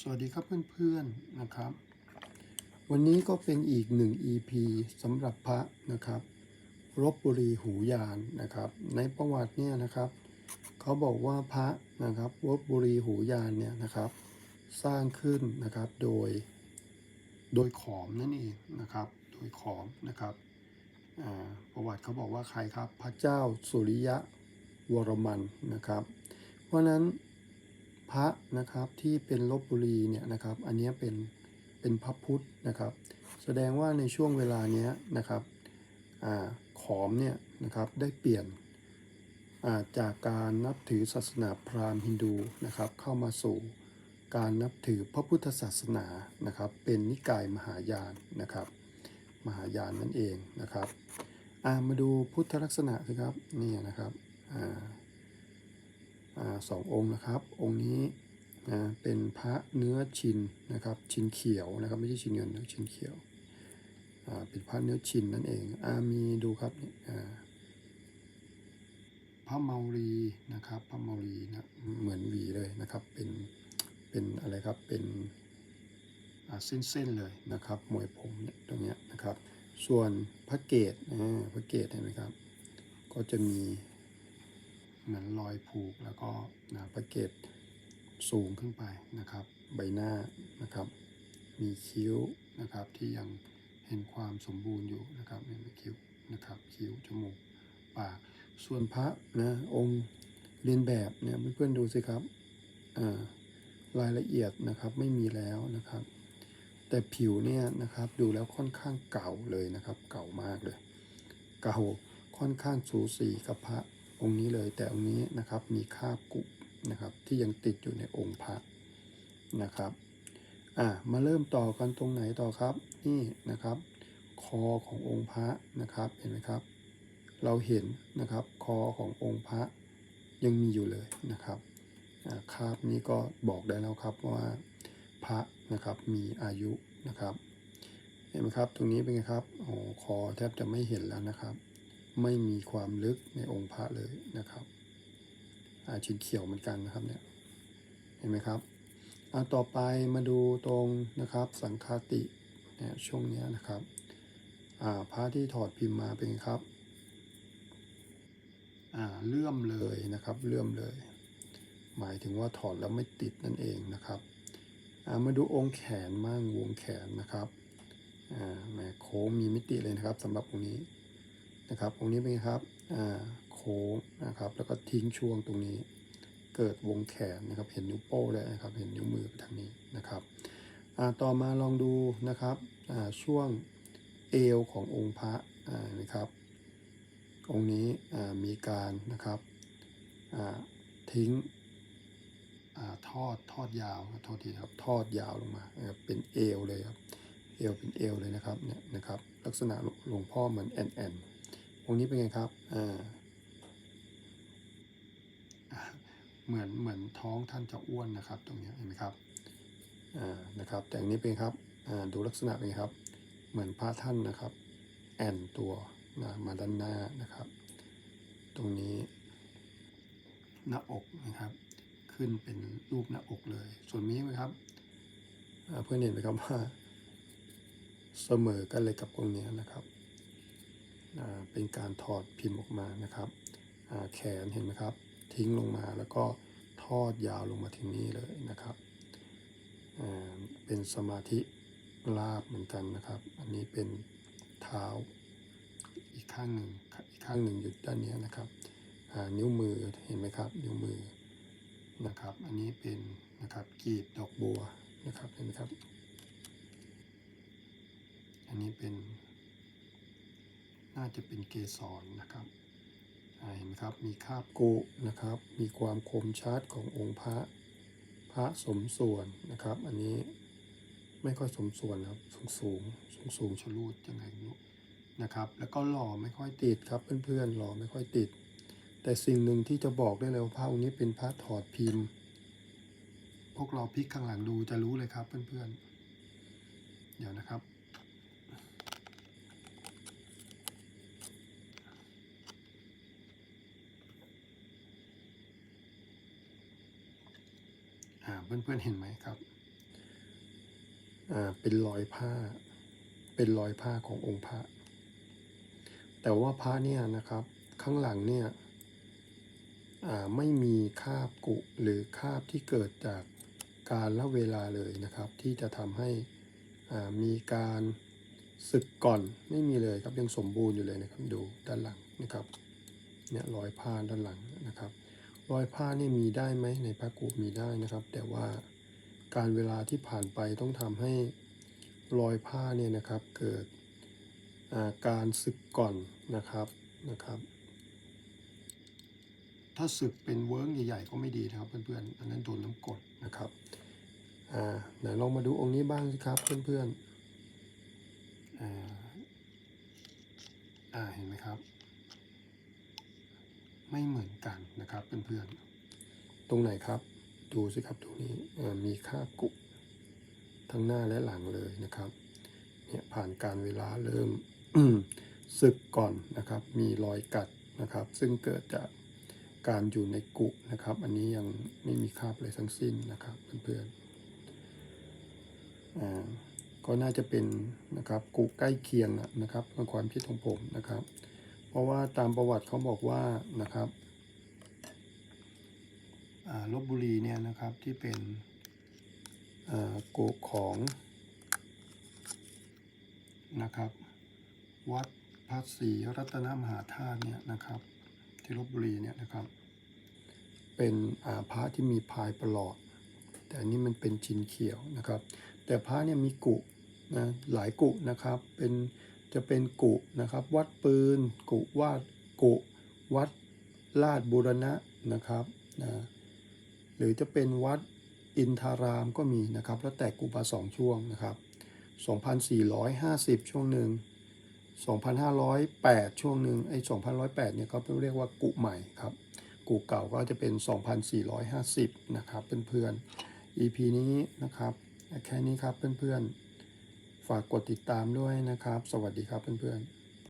สวัสดีครับเพื่อนๆนะครับ วันนี้ก็เป็นอีกหนึ่ง EP สำหรับพระนะครับรบบุรีหูยานนะครับ ในประวัติเนี่ยนะครับ เขาบอกว่าพระนะครับรบบุรีหูยานเนี่ยนะครับ สร้างขึ้นนะครับโดยโดยขอมนั่นเองนะครับ โดยขอมนะครับประวัติเขาบอกว่าใครครับพระเจ้าสุริยะวรมันนะครับ เพราะนั้น พระนะครับที่เป็นลบบุรีเนี่ยนะครับอันนี้เป็นเป็นพระพุทธนะครับ แสดงว่าในช่วงเวลานี้นะครับอขอมเนี่ยนะครับได้เปลี่ยนาจากการนับถือศาสนาพราหมณ์ฮินดูนะครับเข้ามาสู่การนับถือพระพุทธศาสนานะครับ เป็นนิกายมหายานนะครับ มหายานนั่นเองนะครับามาดูพุทธลักษณะสิครับนี่นะครับอ่า อสององค์นะครับ องค์นี้นะเป็นพระเนื้อชินนะครับชินเขียวนะครับไม่ใช่ชินเงินนะชินเขียวเป็นพระเนื้อชินนั่นเองอามีดูครับพระเมารีนะครับพระเมารีนะเหมือนหวีเลยนะครับเป็นเป็นอะไรครับเป็นเส้นๆเลยนะครับมวยผมเนี่ยตรงเนี้ยนะครับ ส่วนพระเกศอ่าพระเกศเห็นไหมครับ ก็จะมี เหมือนรอยผูกแล้วก็นะประเกตสูงขึ้นไปนะครับ ใบหน้านะครับ มีคิ้วนะครับที่ยังเห็นความสมบูรณ์อยู่นะครับเห็นคิ้วนะครับ คิ้วจมูกปากส่วนพระนะองค์เรียนแบบเนี่ยเพื่อนๆดูสิครับอ่ารายละเอียดนะครับไม่มีแล้วนะครับ แต่ผิวเนี่ยนะครับดูแล้วค่อนข้างเก่าเลยนะครับ เก่ามากเลย เก่าค่อนข้างสูสีกับพระ องค์นี้เลยแต่องค์นี้นะครับมีคาบกุนะครับที่ยังติดอยู่ในองค์พระนะครับอะมาเริ่มต่อกันตรงไหนต่อครับนี่นะครับ คอขององค์พระนะครับเห็นไหมครับ เราเห็นนะครับคอขององค์พระยังมีอยู่เลยนะครับคาบนี้ก็บอกได้แล้วครับว่าพระนะครับมีอายุนะครับ เห็นไหมครับ ตรงนี้เป็นไงครับโอ้คอแทบจะไม่เห็นแล้วนะครับ ไม่มีความลึกในองค์พระเลยนะครับอาชิ้นเขียวเหมือนกันนะครับเนี่ยเห็นไหมครับอาต่อไปมาดูตรงนะครับสังคาติเนี่ยช่วงเนี้ยนะครับอ่าพระที่ถอดพิมพ์มาเป็นครับอ่าเลื่อมเลยนะครับเลื่อมเลย หมายถึงว่าถอดแล้วไม่ติดนั่นเองนะครับอ่ามาดูองค์แขนมั่งวงแขนนะครับอ่าแหมโค้งมีมิติเลยนะครับสำหรับองค์นี้ นะครับ ตรงนี้เป็นไงครับโค้งนะครับ แล้วก็ทิ้งช่วงตรงนี้ เกิดวงแขนนะครับ เห็นนิ้วโป้งได้นะครับ เห็นนิ้วมือไปทางนี้นะครับต่อมาลองดูนะครับช่วงเอวขององค์พระนะครับ องค์นี้มีการนะครับทิ้งอทอดทอดยาวโทษทีครับทอดยาวลงมาเป็นเอวเลยครับเอวเป็นเอวเลยนะครับเนี่ยนะครับ ลักษณะหลวงพ่อเหมือนแอนแอน องค์นี้เป็นไงครับอ่าอ่าเหมือนเหมือนท้องท่านจะอ้วนนะครับ ตรงนี้เห็นไหมครับอ่านะครับ แต่อันนี้เป็นครับอ่าดูลักษณะเป็นครับ เหมือนพระท่านนะครับ แอนตัวนะมาด้านหน้านะครับ ตรงนี้หน้าอกนะครับ ขึ้นเป็นรูปหน้าอกเลย ส่วนนี้ไหมครับเพื่อนเห็นไหมครับว่าเสมอกันเลยกับตรงนี้นะครับ เป็นการถอดพิมพ์ออกมานะครับแขนเห็นไหมครับ ทิ้งลงมาแล้วก็ทอดยาวลงมาถึงนี้เลยนะครับเป็นสมาธิลาบเหมือนกันนะครับ อันนี้เป็นเท้าอีกข้างหนึ่งอีกข้างหนึ่งอยู่ด้านนี้นะครับนิ้วมือเห็นไหมครับ นิ้วมือนะครับ อันนี้เป็นนะครับกีบดอกบัวนะครับเห็นไหมครับ อันนี้เป็น น่าจะเป็นเกสรนะครับเห็นไหมครับมีคาบกุนะครับ มีความคมชัดขององค์พระพระสมส่วนนะครับ อันนี้ไม่ค่อยสมส่วนครับสูงสูงสูงสูงชะลูดยังไงรู้นะครับ แล้วก็หล่อไม่ค่อยติดครับเพื่อนๆหล่อไม่ค่อยติด แต่สิ่งหนึ่งที่จะบอกได้เลยว่าพระองค์นี้เป็นพระถอดพิมพ์ พวกเราพลิกข้างหลังดูจะรู้เลยครับเพื่อนๆเดี๋ยวนะครับ เพื่อนๆเห็นไหมครับอ่าเป็นรอยผ้า เป็นรอยผ้าขององค์พระ แต่ว่าพระเนี่ยนะครับข้างหลังเนี่ยอ่าไม่มีคาบกุหรือคาบที่เกิดจากการละเวลาเลยนะครับ ที่จะทำให้อ่ามีการศึกก่อนไม่มีเลยครับยังสมบูรณ์อยู่เลยนะครับดูด้านหลังนะครับเนี่ยรอยผ้าด้านหลังนะครับ รอยผ้าเนี่ยมีได้ไหมในพระกุมีได้นะครับ แต่ว่าการเวลาที่ผ่านไปต้องทำให้รอยผ้าเนี่ยนะครับเกิดาการสึกก่อนนะครับนะครับ ถ้าสึกเป็นเวิร์กใหญ่ๆก็ไม่ดีนะครับ เพื่อนๆอันนั้นโดนน้ำกดนะครับอ่าไหนลองมาดูองค์นี้บ้างสิครับเพื่อนๆอ่าอ่าเห็นไหมครับ ไม่เหมือนกันนะครับเพื่อนๆ ตรงไหนครับ ดูสิครับตรงนี้มีครากุทั้งหน้าและหลังเลยนะครับ เนี่ยผ่านการเวลาเริ่มสึกก่อนนะครับ มีรอยกัดนะครับ ซึ่งเกิดจากการอยู่ในกุนะครับ อันนี้ยังไม่มีคราบเลยทั้งสิ้นนะครับเพื่อนๆก็น่าจะเป็นนะครับกุใกล้เคียงนะครับในความคิดของผมนะครับ เพราะว่าตามประวัติเขาบอกว่านะครับลบบุรีเนี่ยนะครับที่เป็นโกของนะครับ วัดพระศรีรัตนมหาธาตุเนี่ยนะครับ ที่ลบบุรีเนี่ยนะครับ เป็นอาพระที่มีพายประหลอด แต่อันนี้มันเป็นชินเขียวนะครับ แต่พระเนี่ยมีกุนะหลายกุนะครับเป็น จะเป็นกุนะครับ วัดปืน กุวาดกุวัดลาดบุรณะนะครับนะหรือจะเป็นวัดอินทารามก็มีนะครับ แล้วแต่กุมาสองช่วงนะครับ 2,450 ช่วงหนึ่ง2,508 ช่วงหนึ่งไอ้2,108เนี่ยเขาเรียกว่ากุใหม่ครับกูเก่าก็จะเป็น 2,450 นะครับเพื่อนๆ EP นี้นะครับ แค่นี้ครับเพื่อนๆ ฝากกดติดตามด้วยนะครับ สวัสดีครับเพื่อนๆ